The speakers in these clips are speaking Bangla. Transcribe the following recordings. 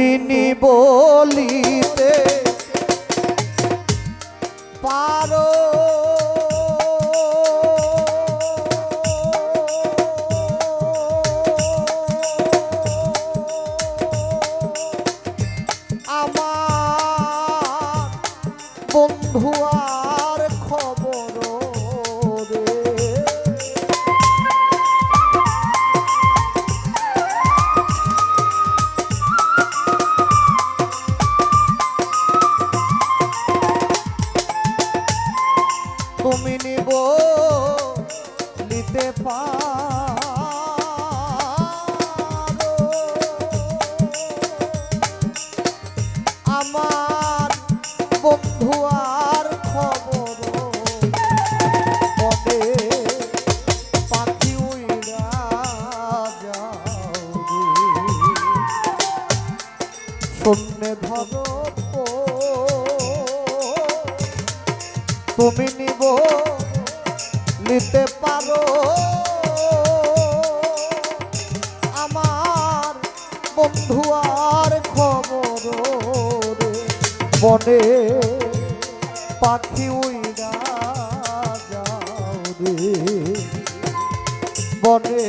তুমি নি বলিতে পারো। আমার বন্ধু তুমি নিব নিতে পারো। আমার বন্ধু আর খবর বনে পাখি উইরা যাও রে। বনে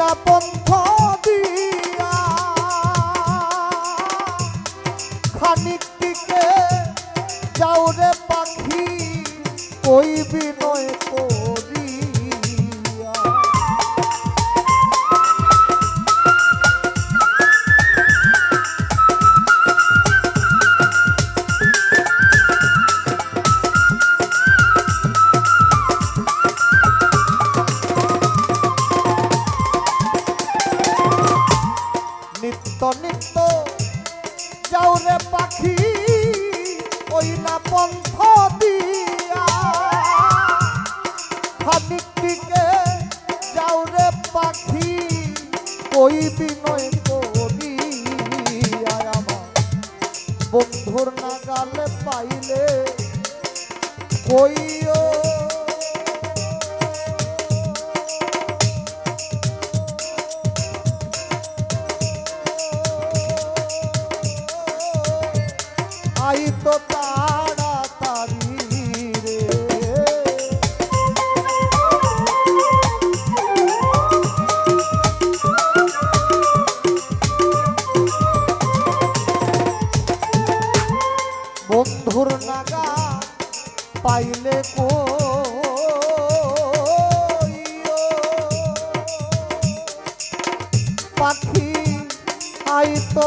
না পন্থ খানিক দিকে যাও রে পাখি ওই বিনয় করিয়া আমার। বন্ধুর নাগালে পাইলে কইও। আই তো পাইলে কো পাখি আই তো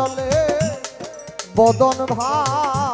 চলে বদন ভাই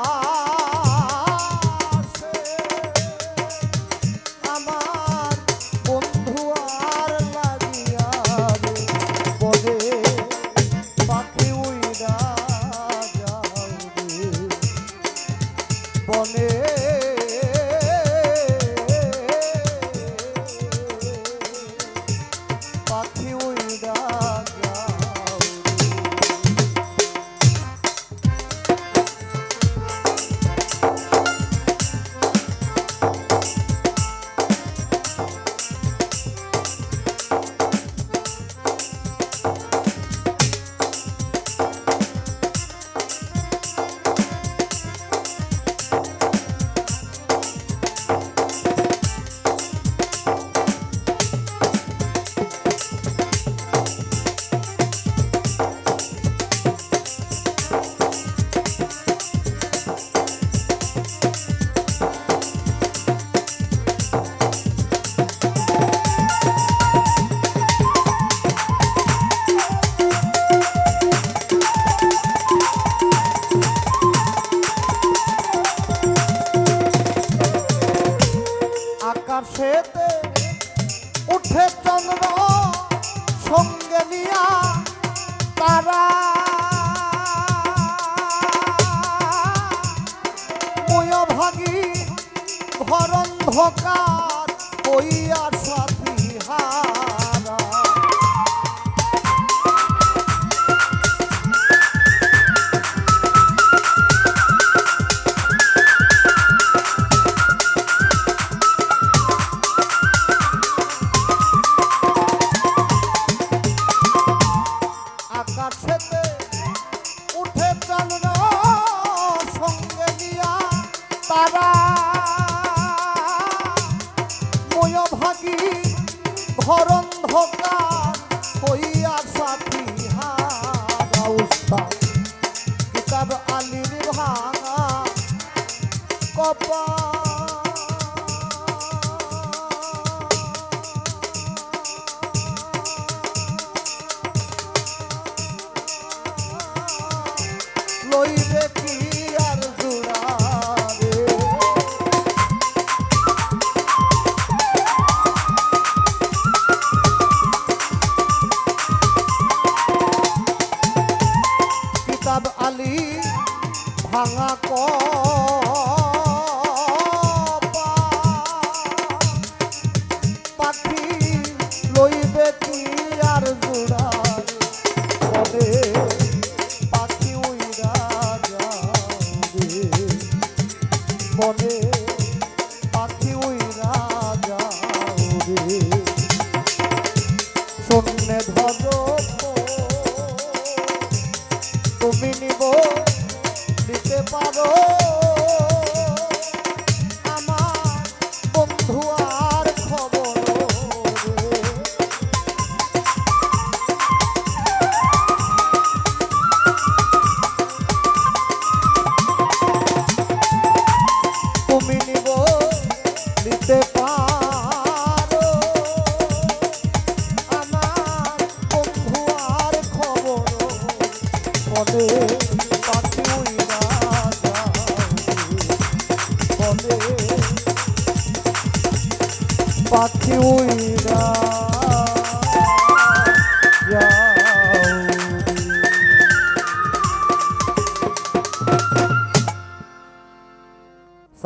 খেতে উঠে চন্দ্র সঙ্গে নিয়া তারা। ময় ভরণ ধকার ওই কপা money. পাখি উইরা